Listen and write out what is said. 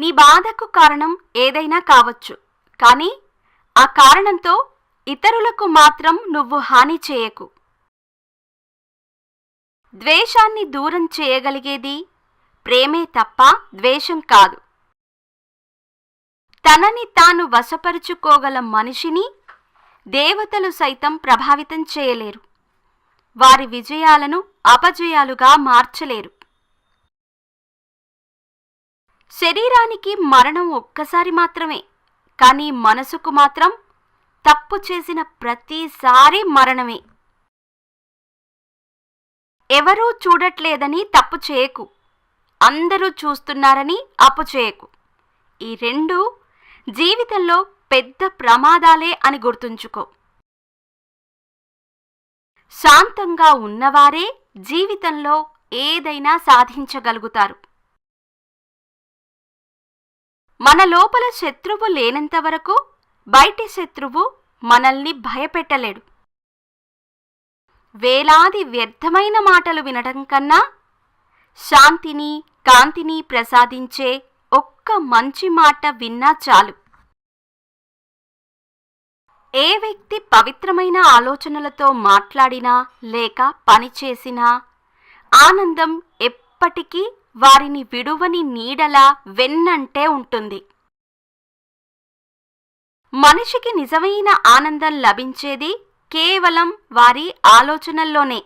నీ బాధకు కారణం ఏదైనా కావచ్చు. కానీ ఆ కారణంతో ఇతరులకు మాత్రం నువ్వు హాని చేయకు. ద్వేషాన్ని దూరం చేయగలిగేది ప్రేమే తప్ప ద్వేషం కాదు. తనని తాను వశపరుచుకోగల మనిషిని దేవతలు సైతం ప్రభావితం చేయలేరు. వారి విజయాలను అపజయాలుగా మార్చలేరు. శరీరానికి మరణం ఒక్కసారి మాత్రమే కానీ మనసుకు మాత్రం తప్పు చేసిన ప్రతిసారి మరణమే. ఎవరూ చూడట్లేదని తప్పు చేయకు. అందరూ చూస్తున్నారని అప్పు చేయకు. ఈ రెండు జీవితంలో పెద్ద ప్రమాదాలే అని గుర్తుంచుకో. శాంతంగా ఉన్నవారే జీవితంలో ఏదైనా సాధించగలుగుతారు. మన లోపల శత్రువు లేనంత వరకు బయటి శత్రువు మనల్ని భయపెట్టలేడు. వేలాది వ్యర్థమైన మాటలు వినడం కన్నా శాంతిని కాంతిని ప్రసాదించే ఒక్క మంచి మాట విన్నా చాలు. ఏ వ్యక్తి పవిత్రమైన ఆలోచనలతో మాట్లాడినా లేక పనిచేసినా ఆనందం ఎప్పటికీ వారిని విడువని నీడలా వెన్నంటే ఉంటుంది. మనిషికి నిజమైన ఆనందం లభించేది కేవలం వారి ఆలోచనల్లోనే.